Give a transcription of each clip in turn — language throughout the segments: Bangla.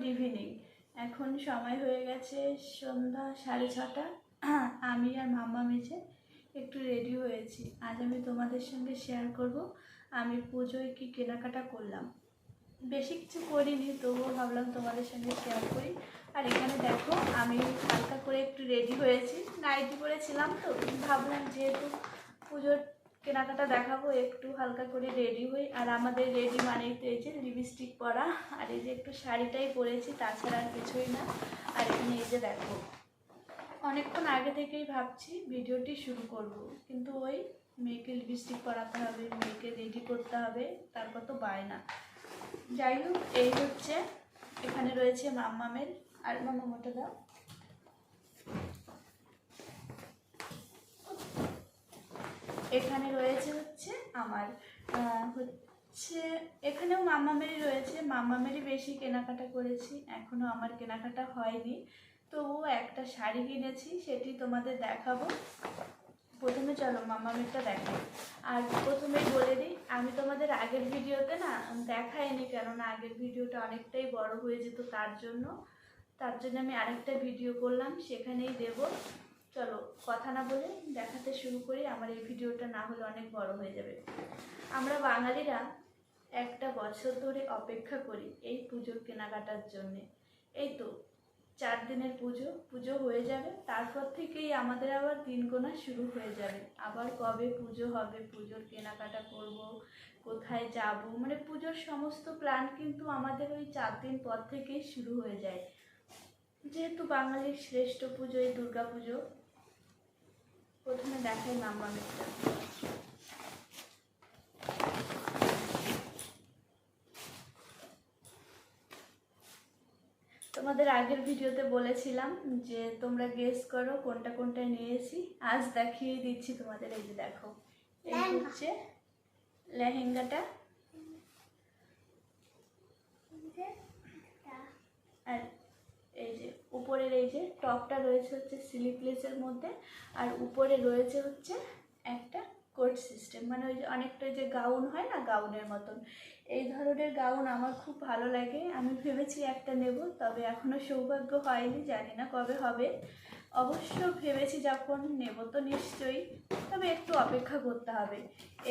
গুড ইভিনিং এখন সময় হয়ে গেছে সন্ধ্যা সাড়ে ছটা। আমি আর মাম্মা মেঝে একটু রেডি হয়েছি। আজ আমি তোমাদের সঙ্গে শেয়ার করব। আমি পুজোয় কি কেনাকাটা করলাম। বেশি কিছু করিনি, তবুও ভাবলাম তোমাদের সঙ্গে শেয়ার করি। আর এখানে দেখো, আমি হালকা করে একটু রেডি হয়েছি। নাইটি পরেছিলাম তো, ভাবলাম যেহেতু পুজোর কেনাকাটা দেখাবো, একটু হালকা করে রেডি হই। আর আমাদের রেডি মানেই তো এই যে লিপস্টিক পরা, আর এই যে একটু শাড়িটাই পরেছি, তাছাড়া আর কিছুই না। আর এখানে এই যে দেখো, অনেকক্ষণ আগে থেকেই ভাবছি ভিডিওটি শুরু করব, কিন্তু ওই মেয়েকে লিপস্টিক পরাতে হবে, মেয়েকে রেডি করতে হবে, তারপর তো বায়না। যাই হোক, এই হচ্ছে, এখানে রয়েছে মাম্মামের, আর মাম্মা মোটা দাও। এখানে রয়েছে হচ্ছে আমার হচ্ছে এখানেও মামামেরই রয়েছে। মামামেরই বেশি কেনাকাটা করেছি এখনও আমার কেনাকাটা হয়নি। তবুও একটা শাড়ি কিনেছি, সেটি তোমাদের দেখাবো। প্রথমে চলো মামামেরটা দেখো। আর প্রথমেই বলে দিই, আমি তোমাদের আগের ভিডিওতে না দেখাইনি, কেননা আগের ভিডিওটা অনেকটাই বড় হয়ে যেত তার জন্য। তার জন্য আমি আরেকটা ভিডিও করলাম, সেখানেই দেব। চলো, কথা না বলে দেখাতে শুরু করি। আমার এই ভিডিওটা না হলে অনেক বড় হয়ে যাবে। আমরা বাঙালিরা একটা বছর ধরে অপেক্ষা করি এই পুজোর কেনাকাটার জন্যে। এই তো, চার দিনের পুজো পুজো হয়ে যাবে, তারপর থেকেই আমাদের আবার দিন গোনা শুরু হয়ে যাবে। আবার কবে পুজো হবে, পুজোর কেনাকাটা করব, কোথায় যাব মানে পুজোর সমস্ত প্ল্যান কিন্তু আমাদের ওই চার দিন পর থেকেই শুরু হয়ে যায়। যেহেতু বাঙালির শ্রেষ্ঠ পুজো এই দুর্গা পুজো প্রথমে দেখাই মাম্মামেরটা তোমাদের আগের ভিডিওতে বলেছিলাম যে তোমরা গেস করো কোনটা কোনটা নিয়েছি। আজ দেখিয়ে দিচ্ছি তোমাদের এই যে দেখো। এই হচ্ছে লেহেঙ্গাটা। আর এই যে উপরের এই যে টপটা রয়েছে হচ্ছে স্লিপলেসের মধ্যে, আর উপরে রয়েছে হচ্ছে একটা কোট সিস্টেম মানে ওই যে অনেকটা যে গাউন হয় না গাউনের মতন। এই ধরনের গাউন আমার খুব ভালো লাগে, আমি ভেবেছি একটা নেব, তবে এখনও সৌভাগ্য হয়নি, জানি না কবে হবে। অবশ্য ভেবেছি যখন নেব তো নিশ্চয়ই, তবে একটু অপেক্ষা করতে হবে।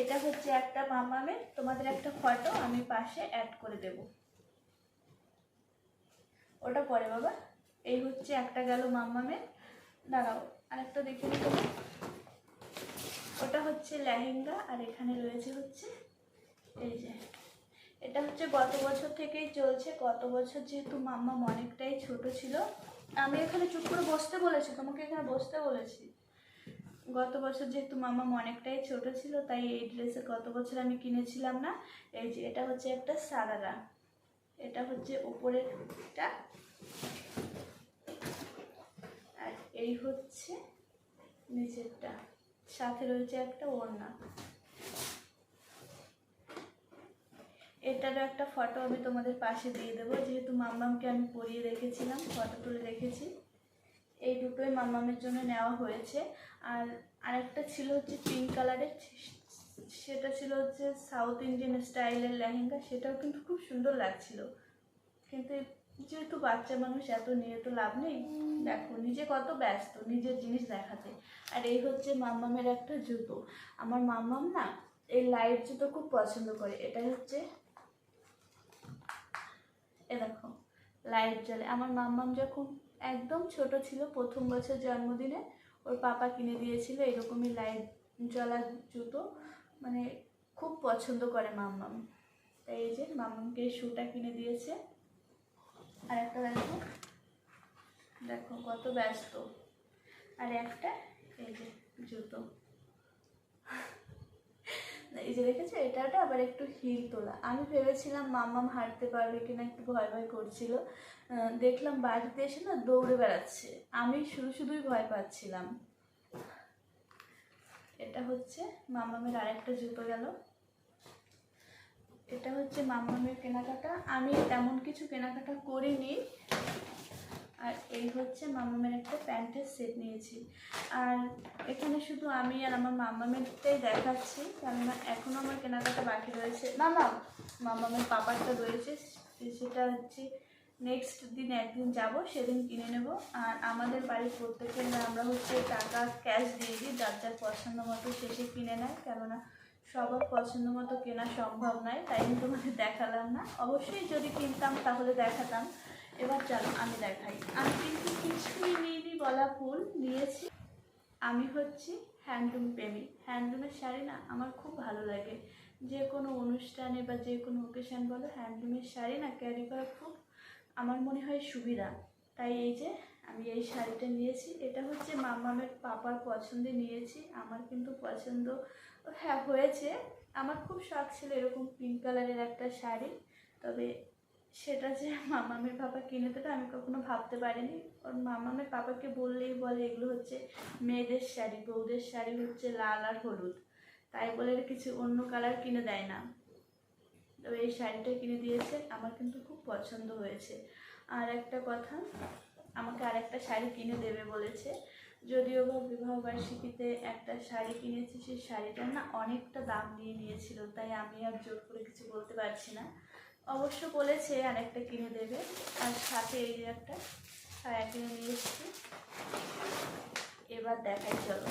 এটা হচ্ছে একটা মামামে তোমাদের একটা ফটো আমি পাশে অ্যাড করে দেবো। ওটা পরে বাবা। এই হচ্ছে একটা গেল মাম্মামের দাঁড়াও, আরেকটা দেখে নিতে ওটা হচ্ছে লেহেঙ্গা, আর এখানে রয়েছে হচ্ছে এই যে, এটা হচ্ছে গত বছর থেকেই চলছে। গত বছর যেহেতু মাম্মাম অনেকটাই ছোট ছিল, আমি এখানে চুপ করে বসতে বলেছি, তোমাকে এখানে বসতে বলেছি। গত বছর যেহেতু মাম্মাম অনেকটাই ছোট ছিল, তাই এই ড্রেসে গত বছর আমি কিনেছিলাম না। এই যে, এটা হচ্ছে একটা সারারা। এটা হচ্ছে উপরেরটা আর এই হচ্ছে নিচেরটা। সাথে রয়েছে একটা ওড়না। এটারও একটা ফটো আমি তোমাদের পাশে দিয়ে দেবো। যেহেতু মাম্মামকে আমি পরিয়ে রেখেছিলাম ফটো তুলে রেখেছি। এই দুটোই মাম্মামের জন্য নেওয়া হয়েছে। আর আরেকটা ছিল হচ্ছে পিঙ্ক কালারের সেটা ছিল হচ্ছে সাউথ ইন্ডিয়ান স্টাইলের লেহেঙ্গা, সেটাও কিন্তু খুব সুন্দর লাগছিল। কিন্তু যেহেতু বাচ্চা মানুষ, এত নিয়ে তো লাভ নেই। দেখো, নিজে কত ব্যস্ত, নিজের জিনিস দেখাতে। আর এই হচ্ছে মাম্মামের একটা জুতো। আমার মাম্মাম না, এই লাইট জুতো খুব পছন্দ করে। এটা হচ্ছে এ দেখো লাইট জ্বলে আমার মাম্মাম যখন একদম ছোট ছিল, প্রথম বছর জন্মদিনে, ওর পাপা কিনে দিয়েছিল এরকমই লাইট জ্বলা জুতো। মানে খুব পছন্দ করে মাম্মাম। তাই এই যে মাম্মামকে শুটা কিনে দিয়েছে। আর একটা দেখো। দেখো কত ব্যস্ত। আর একটা, এই যে জুতো। এই যে দেখেছ? এটাটা আবার একটু হিল তোলা। আমি ভেবেছিলাম মাম্মাম হাঁটতে পারবে কিনা একটু ভয় ভয় করছিল। দেখলাম বাড়িতে এসে না দৌড়ে বেড়াচ্ছে। আমি শুধু শুধুই ভয় পাচ্ছিলাম। এটা হচ্ছে মামামের আরেকটা জুতো গেল। এটা হচ্ছে মাম্মামের কেনাকাটা। আমি তেমন কিছু কেনাকাটা করিনি। আর এই হচ্ছে মামামের একটা প্যান্টের সেট নিয়েছি। আর এখানে শুধু আমি আর আমার মামামেরটাই দেখাচ্ছি, কেননা এখনও আমার কেনাকাটা বাকি রয়েছে। মামা মামামের পাপারটা রয়েছে। সেটা হচ্ছে নেক্সট দিন একদিন যাব, সেদিন কিনে নেব। আর আমাদের বাড়ির প্রত্যেকের আমরা হচ্ছে টাকা ক্যাশ দিয়ে দিই, যার যার পছন্দ মতো শেষে কিনে নেয়। কেননা সবার পছন্দ মতো কেনা সম্ভব নয়, তাই আমি তোমাদের দেখালাম না। অবশ্যই যদি কিনতাম, তাহলে দেখাতাম। এবার চলো, আমি দেখাই। আমি কিন্তু কিছুই নিইনি বলা ফুল নিয়েছি। আমি হচ্ছি হ্যান্ডলুম প্রেমী। হ্যান্ডলুমের শাড়ি না, আমার খুব ভালো লাগে। যে কোনো অনুষ্ঠানে বা যে কোনো ওকেশন বলো, হ্যান্ডলুমের শাড়ি না ক্যারি করা খুব আমার মনে হয় সুবিধা। তাই এই যে আমি এই শাড়িটা নিয়েছি। এটা হচ্ছে মামামের পাপার পছন্দে নিয়েছি। আমার কিন্তু পছন্দ হ্যাঁ হয়েছে। আমার খুব শখ ছিল এরকম পিঙ্ক কালারের একটা শাড়ি। তবে সেটা যে মামামের পাপা কিনে দেবে, আমি কখনো ভাবতে পারিনি। ওর মামামের পাপাকে বললেই বলে, এগুলো হচ্ছে মেয়েদের শাড়ি, বউদের শাড়ি হচ্ছে লাল আর হলুদ। তাই বলে কিছু অন্য কালার কিনে দেয় না। এই শাড়িটা কিনে দিয়েছে আমার কিন্তু খুব পছন্দ হয়েছে। আর একটা কথা, আমাকে আর একটা শাড়ি কিনে দেবে বলেছে। যদিও বা বিবাহবার্ষিকীতে একটা শাড়ি কিনেছি, সেই শাড়িটার না অনেকটা দাম নিয়ে নিয়েছিল, তাই আমি আর জোর করে কিছু বলতে পারছি না। অবশ্য বলেছে আর একটা কিনে দেবে, আর সাথে এই যে একটা সায়া কিনে নিয়ে এসেছি। এবার দেখাই চলো।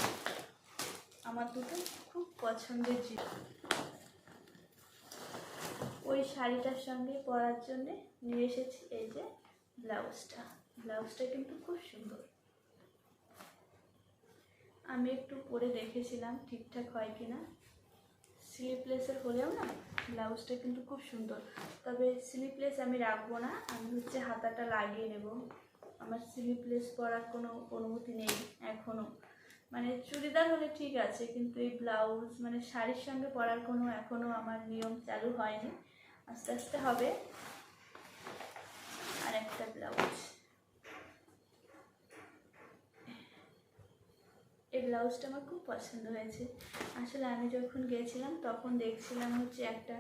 আমার দুটো খুব পছন্দের জিনিস। ওই শাড়িটার সঙ্গে পরার জন্যে নিয়ে এসেছি এই যে ব্লাউজটা। ব্লাউজটা কিন্তু খুব সুন্দর। আমি একটু পরে দেখেছিলাম ঠিকঠাক হয় কি না স্লিপলেসের হলেও না ব্লাউজটা কিন্তু খুব সুন্দর। তবে স্লিপলেস আমি রাখব না, আমি হচ্ছে হাতাটা লাগিয়ে নেব। আমার স্লিপলেস পরার কোনো অনুমতি নেই এখনও মানে চুড়িদার হলে ঠিক আছে, কিন্তু এই ব্লাউজ মানে শাড়ির সঙ্গে পরার কোনো এখনও আমার নিয়ম চালু হয়নি। আস্তে আস্তে হবে। আর একটা ব্লাউজ। এই ব্লাউজটা আমার খুব পছন্দ হয়েছে। আসলে আমি যখন গিয়েছিলাম তখন দেখছিলাম হচ্ছে একটা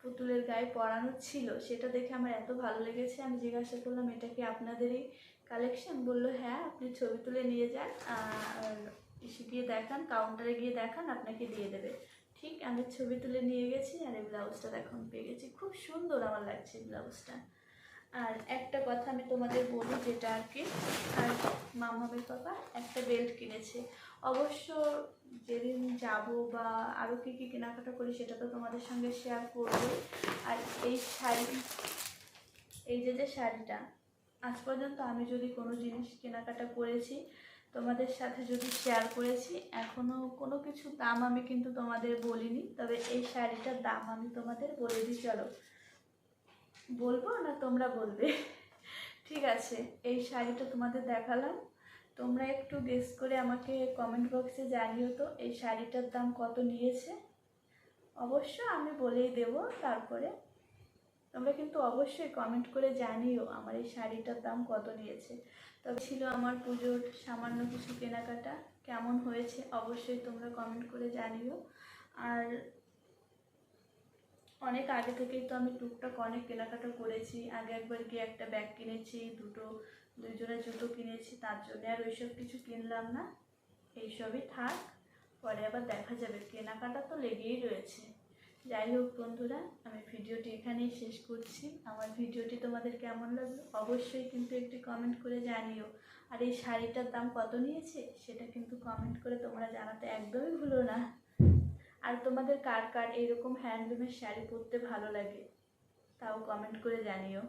পুতুলের গায়ে পরানো ছিল। সেটা দেখে আমার এত ভালো লেগেছে। আমি জিজ্ঞাসা করলাম, এটা কি আপনাদেরই কালেকশন বলল হ্যাঁ আপনি ছবি তুলে নিয়ে যান, আর গিয়ে দেখান কাউন্টারে গিয়ে দেখান, আপনাকে দিয়ে দেবে। ঠিক আমি ছবি তুলে নিয়ে গেছি আর এই ব্লাউজটা এখন পেয়ে গেছি। খুব সুন্দর আমার লাগছে ব্লাউজটা। আর একটা কথা আমি তোমাদের বলি যেটা আর কি, আর মামাবের বাবা একটা বেল্ট কিনেছে। অবশ্য যেদিন যাব বা আরও কী কী কেনাকাটা করি সেটা তো তোমাদের সঙ্গে শেয়ার করব। আর এই শাড়ি, এই যে যে শাড়িটা, আজ পর্যন্ত আমি যদি কোনো জিনিস কেনাকাটা করেছি তোমাদের সাথে যদি শেয়ার করেছি এখনও কোনো কিছু দাম আমি কিন্তু তোমাদের বলিনি, তবে এই শাড়িটার দাম আমি তোমাদের বলে দিই, চলো। বলব না তোমরা বলবে? ঠিক আছে, এই শাড়িটা তোমাদের দেখালাম। তোমরা একটু গেস করে আমাকে কমেন্ট বক্সে জানিও তো, এই শাড়িটার দাম কত নিয়েছে? অবশ্য আমি বলেই দেব, তারপরে তোমরা কিন্তু অবশ্যই কমেন্ট করে জানিও আমার এই শাড়িটার দাম কত নিয়েছে। তবে ছিল আমার পুজোর সামান্য কিছু কেনাকাটা, কেমন হয়েছে অবশ্যই তোমরা কমেন্ট করে জানিও। আর অনেক আগে থেকেই তো আমি টুকটাক অনেক কেনাকাটা করেছি, আগে একবার গিয়ে একটা ব্যাগ কিনেছি, দুটো জোড়া জুতো কিনেছি, তার জন্য আর ওইসব কিছু কিনলাম না। এইসবই থাক, পরে আবার দেখা যাবে। কেনাকাটা তো লেগেই রয়েছে। যাই হোক বন্ধুরা, আমি ভিডিওটি এখানেই শেষ করছি। আমার ভিডিওটি তোমাদের কেমন লাগল অবশ্যই কিন্তু একটি কমেন্ট করে জানিও। আর এই শাড়িটার দাম কত নিয়েছে সেটা কিন্তু কমেন্ট করে তোমরা জানাতে একদমই ভুলো না। আর তোমাদের কার কার এরকম হ্যান্ডলুমের শাড়ি পরতে ভালো লাগে, তাও কমেন্ট করে জানিও।